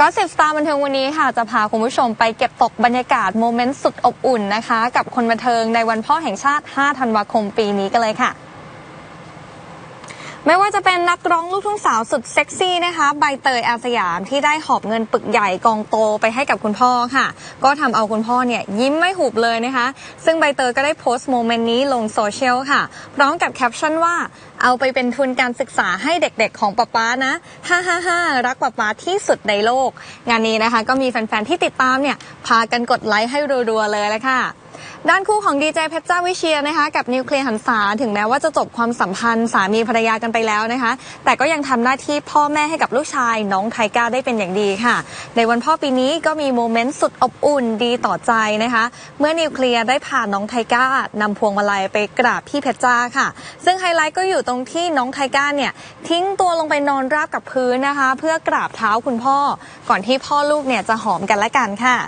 ก็สิบสตาร์บันเทิงวันนี้ค่ะ จะพาคุณผู้ชมไปเก็บตกบรรยากาศโมเมนต์สุดอบอุ่นนะคะ กับคนบันเทิงในวันพ่อแห่งชาติ 5 ธันวาคมปีนี้กันเลยค่ะ ไม่ว่าจะเป็นนักร้องลูกทุ่งสาวสุดเซ็กซี่นะคะ ใบเตยอาสยามที่ได้หอบเงินปึกใหญ่กองโตไปให้กับคุณพ่อค่ะ ก็ทำเอาคุณพ่อเนี่ยยิ้มไม่หุบเลยนะคะ ซึ่งใบเตยก็ได้โพสต์โมเมนต์นี้ลงโซเชียลค่ะ พร้อมกับแคปชั่นว่าเอาไปเป็นทุนการศึกษาให้เด็กๆของป๊าป๊านะฮ่าฮ่าฮ่ารักป๊าป๊าที่สุดในโลก งานนี้นะคะ ก็มีแฟนๆที่ติดตามเนี่ยพากันกดไลค์ให้รัวๆเลยละค่ะ ด้านคู่ของดีเจเพชรจ้าวิเชียนะคะกับนิวเคลียร์หันษาถึงแม้ว่าจะจบความสัมพันธ์สามีภรรยากันไปแล้วนะคะ แต่ก็ยังทำหน้าที่พ่อแม่ให้กับลูกชาย น้องไทก้าได้เป็นอย่างดีค่ะ ในวันพ่อปีนี้ก็มีโมเมนต์สุดอบอุ่นดีต่อใจนะคะ เมื่อนิวเคลียร์ได้พาน้องไทก้านำพวงมาลัยไปกราบพี่เพชรจ้าค่ะ ซึ่งไฮไลท์ก็อยู่ตรงที่น้องไทก้าเนี่ยทิ้งตัวลงไปนอนราบกับพื้นนะคะ เพื่อกราบเท้าคุณพ่อ ก่อนที่พ่อลูกเนี่ยจะหอมกันและกันค่ะ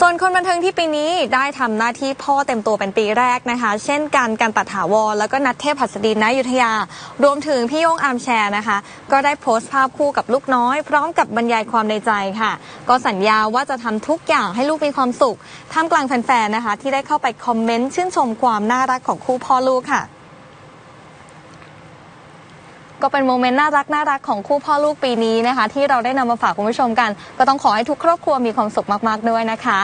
ส่วนคนบันเทิงที่ปีนี้ได้ทำหน้าที่พ่อเต็มตัวเป็นปีแรกนะคะ เช่นการการตัดถาวรแล้วก็นัดเทพหัสดินณอยุทธยา รวมถึงพี่โยงอาร์มแชร์นะคะ ก็ได้โพสต์ภาพคู่กับลูกน้อย พร้อมกับบรรยายความในใจค่ะ ก็สัญญาว่าจะทำทุกอย่างให้ลูกมีความสุขท่ามกลางแฟนๆนะคะ ที่ได้เข้าไปคอมเมนต์ชื่นชมความน่ารักของคู่พ่อลูกค่ะ ก็เป็นโมเมนต์น่ารักน่ารักของคู่พ่อลูกปีนี้นะคะ ที่เราได้นำมาฝากคุณผู้ชมกัน ก็ต้องขอให้ทุกครอบครัวมีความสุขมากๆด้วยนะคะ